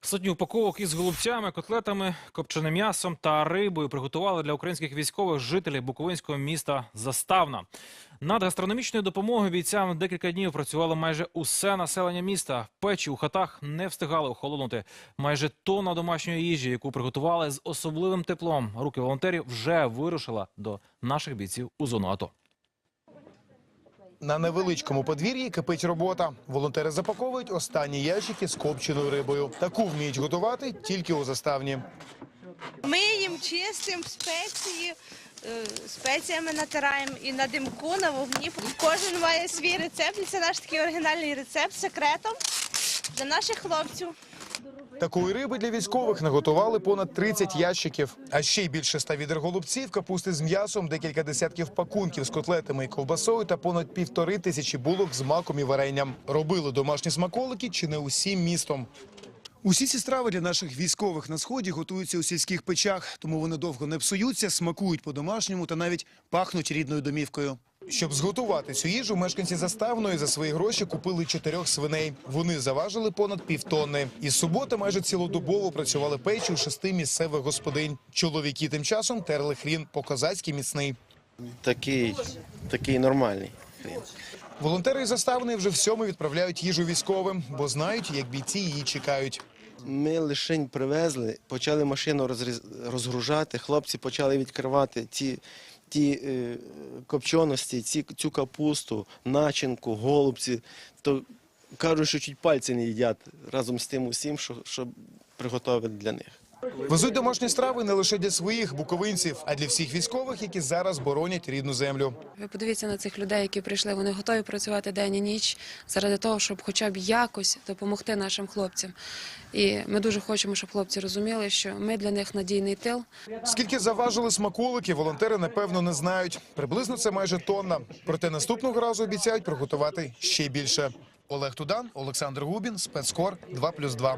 Сотню упаковок із голубцями, котлетами, копченим м'ясом та рибою приготували для українських військових жителів буковинського міста Заставна. Над гастрономічною допомогою бійцям декілька днів працювало майже усе населення міста. Печі у хатах не встигали охолонути. Майже тонна домашньої їжі, яку приготували з особливим теплом. Руки волонтерів вже вирушила до наших бійців у зону АТО. На невеличкому подвір'ї кипить робота. Волонтери запаковують останні ящики з копченою рибою. Таку вміють готувати тільки у заставні. Миємо, чистимо спеції, е, спеціями натираємо і на димку, на вогні. Кожен має свій рецепт. І це наш такий оригінальний рецепт секретом для наших хлопців. Такої риби для військових наготували понад 30 ящиків. А ще й більше ста відер голубців, капусти з м'ясом, декілька десятків пакунків з котлетами і ковбасою та понад півтори тисячі булок з маком і варенням. Робили домашні смаколики чи не усім містом. Усі ці страви для наших військових на сході готуються у сільських печах, тому вони довго не псуються, смакують по-домашньому та навіть пахнуть рідною домівкою. Щоб зготувати цю їжу, мешканці заставної за свої гроші купили чотирьох свиней. Вони заважили понад півтонни. Із суботи майже цілодобово працювали печі у шести місцевих господинь. Чоловіки тим часом терли хрін по-козацьки міцний. Такий, такий нормальний хрін. Волонтери із заставної вже всьому відправляють їжу військовим, бо знають, як бійці її чекають. Ми лишень привезли, почали машину розгружати, хлопці почали відкривати ті, ті е, копченості, ці, цю капусту, начинку, голубці. То кажуть, що чуть пальці не їдять разом з тим усім, що, що приготовили для них. Везуть домашні страви не лише для своїх буковинців, а для всіх військових, які зараз боронять рідну землю. Ви подивіться на цих людей, які прийшли. Вони готові працювати день і ніч заради того, щоб хоча б якось допомогти нашим хлопцям. І ми дуже хочемо, щоб хлопці розуміли, що ми для них надійний тил. Скільки заважили смаколики, волонтери напевно не знають. Приблизно це майже тонна. Проте наступного разу обіцяють приготувати ще більше. Олег Тудан, Олександр Губін, спецкор 2+,2.